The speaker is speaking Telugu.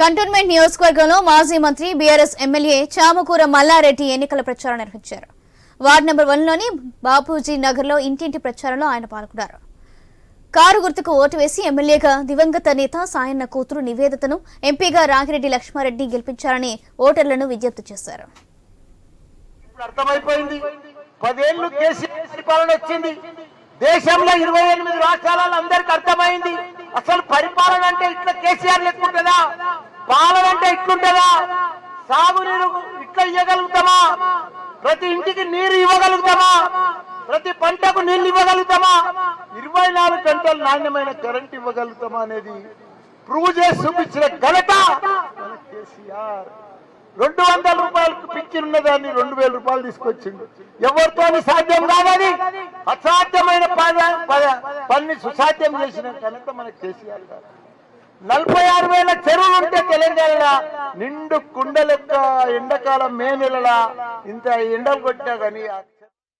కంటోన్మెంట్ నియోజకవర్గంలో మాజీ మంత్రి బీఆర్ఎస్ ఎమ్మెల్యే చామకూర మల్లారెడ్డి ఎన్నికల ప్రచారం నిర్వహించారు. వార్డు నెంబర్ వన్లోని బాపూజీ నగర్లో ఇంటింటి ప్రచారంలో ఆయన పాల్గొన్నారు. కారు గుర్తుకు ఓటు వేసి ఎమ్మెల్యేగా దివంగత నేత సాయన్న కూతురు నివేదితను ఎంపీగా రాగిరెడ్డి లక్ష్మారెడ్డి గెలిపించారని ఓటర్లను విజ్ఞప్తి చేశారు. పరిపాలన వచ్చింది. దేశంలో ఇరవై ఎనిమిది రాష్ట్రాలలో అందరికి అర్థమైంది. అసలు పరిపాలన అంటే ఇట్లా కేసీఆర్ లెక్కుంటుందా పాలన అంటే ఇట్లుంటుందా సాగునీరు ఇట్లా ఇవ్వగలుగుతామా ప్రతి ఇంటికి నీరు ఇవ్వగలుగుతామా? ప్రతి పంటకు నీళ్ళు ఇవ్వగలుగుతామా? ఇరవై నాలుగు గంటలు నాణ్యమైన కరెంట్ ఇవ్వగలుగుతామా అనేది ప్రూవ్ చేసి చూపించిన ఘనత కేసీఆర్. రెండు వందల రూపాయలకు పింఛన్ ఉన్నదాన్ని రెండు వేల రూపాయలు తీసుకొచ్చిండు. ఎవరితో సాధ్యం కాదని అసాధ్యమైన పద- పద- పని సుసాధ్యం చేసిన ఘనత మన కేసీఆర్ గారు. నలభై ఆరు వేల చెరువులు ఉంటే తెలంగాణ నిండు కుండలెక్క ఎండాకాలం మే నెలలా ఇంత ఎండ కొట్టా కానీ